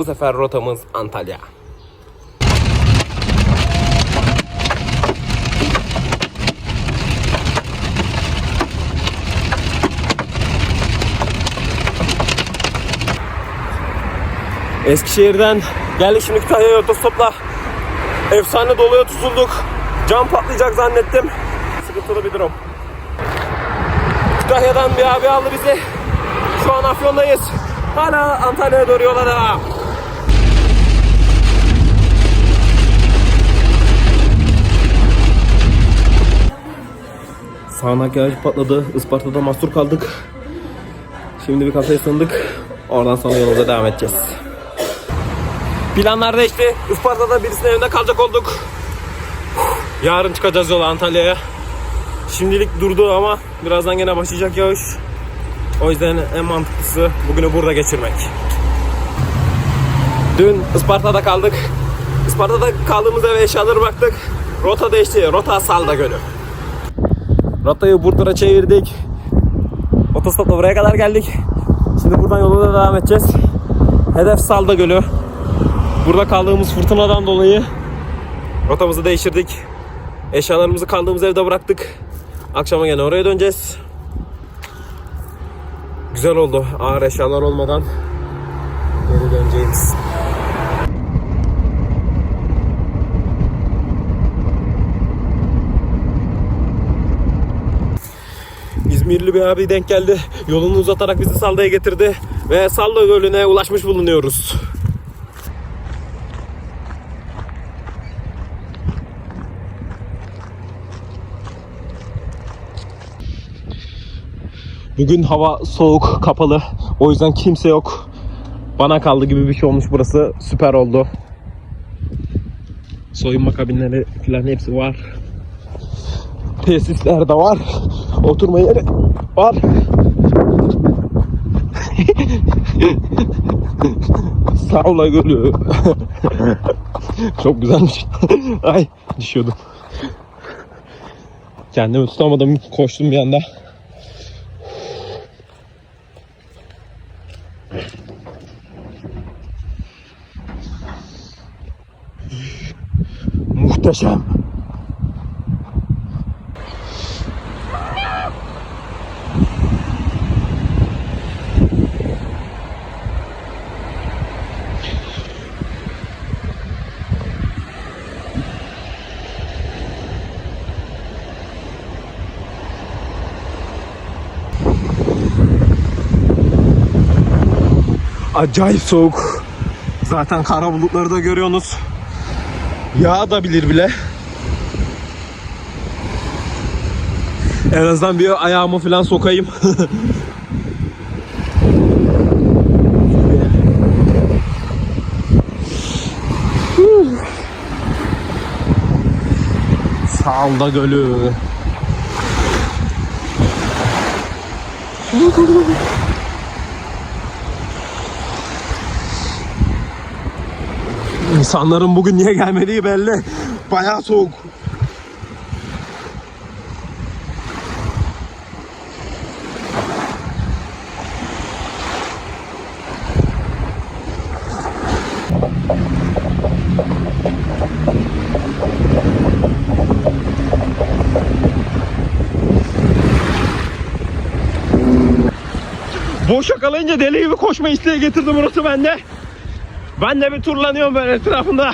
Bu sefer rotamız Antalya. Eskişehir'den geldik şimdi Kütahya'ya otostopla. Efsane doluya tutulduk. Cam patlayacak zannettim. Sıkıntılı bir durum. Kütahya'dan bir abi aldı bizi. Şu an Afyon'dayız. Hala Antalya'ya doğru yola devam. Sağanak yağış patladı. Isparta'da mahsur kaldık. Şimdi bir kafeye sığındık. Oradan sonra yolumuza devam edeceğiz. Planlar değişti. Isparta'da birisinin evinde kalacak olduk. Yarın çıkacağız yola Antalya'ya. Şimdilik durdu ama birazdan gene başlayacak yağış. O yüzden en mantıklısı bugünü burada geçirmek. Dün Isparta'da kaldık. Isparta'da kaldığımız eve eşyaları bıraktık. Rota değişti. Rota Salda Gölü. Rotayı Burdur'a çevirdik. Otostopla buraya kadar geldik. Şimdi buradan yoluna devam edeceğiz. Hedef Salda Gölü. Burada kaldığımız fırtınadan dolayı rotamızı değiştirdik. Eşyalarımızı kaldığımız evde bıraktık. Akşama gene oraya döneceğiz. Güzel oldu ağır eşyalar olmadan geri döneceğimiz. İzmirli bir abi denk geldi. Yolunu uzatarak bizi Salda'ya getirdi. Ve Salda Gölü'ne ulaşmış bulunuyoruz. Bugün hava soğuk, kapalı. O yüzden kimse yok. Bana kaldı gibi bir şey olmuş burası. Süper oldu. Soyunma kabinleri falan hepsi var. Tesisler de var. Oturma yeri var. Sağla Gölü. Çok güzelmiş. Ay düşüyordum. Kendimi tutamadım. Koştum bir anda. Muhteşem. Acayip soğuk. Zaten kara bulutları da görüyorsunuz. Yağ da bilir bile. En azından bir ayağımı falan sokayım. Salda Gölü. İnsanların bugün niye gelmediği belli. Bayağı soğuk. Boş yakalayınca deli gibi koşma isteği getirdi burası bende. Ben de bir turlanıyorum böyle etrafında.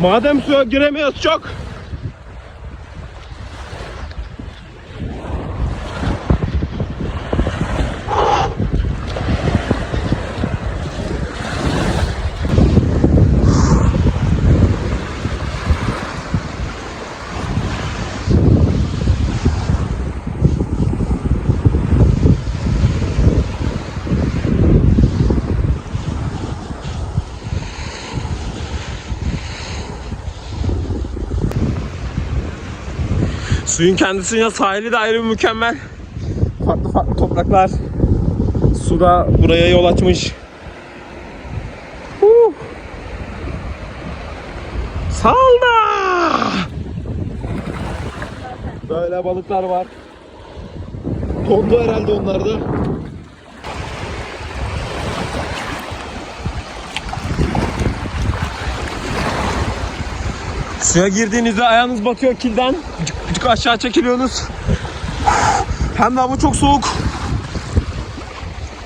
Madem suya giremiyoruz çok. Suyun kendisine sahili de ayrı bir mükemmel. Farklı farklı topraklar. Su da buraya yol açmış. Huh. Salda! Böyle balıklar var. Dondu herhalde onlar Suya girdiğinizde ayağınız batıyor kilden. Küçük küçük aşağı çekiliyorsunuz. Hem de hava çok soğuk.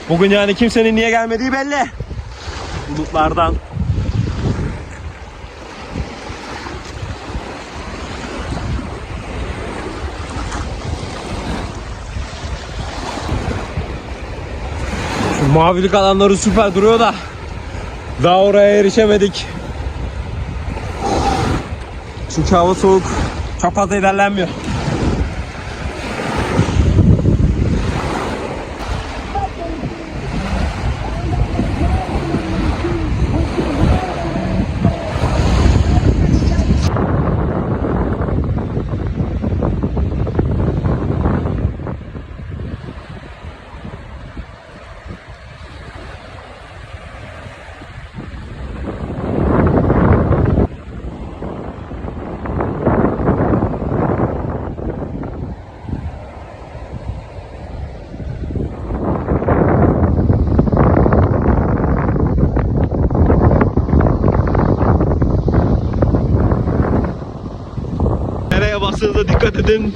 Bugün yani kimsenin niye gelmediği belli. Bulutlardan. Şu mavilik alanları süper duruyor da daha oraya erişemedik. Çünkü hava soğuk. Çok fazla ilerlenmiyor. Nereye bastığınıza dikkat edin.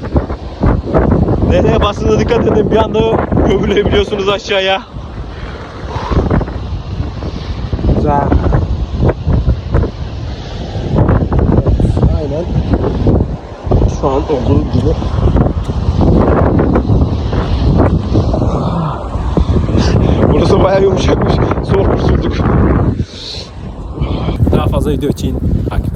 Nereye bastığınıza dikkat edin. Bir anda gömülebiliyorsunuz aşağıya. Güzel. Aynen. Şu an olduğu gibi. Burası bayağı yumuşakmış. Zor sürdük. Daha fazla video için takip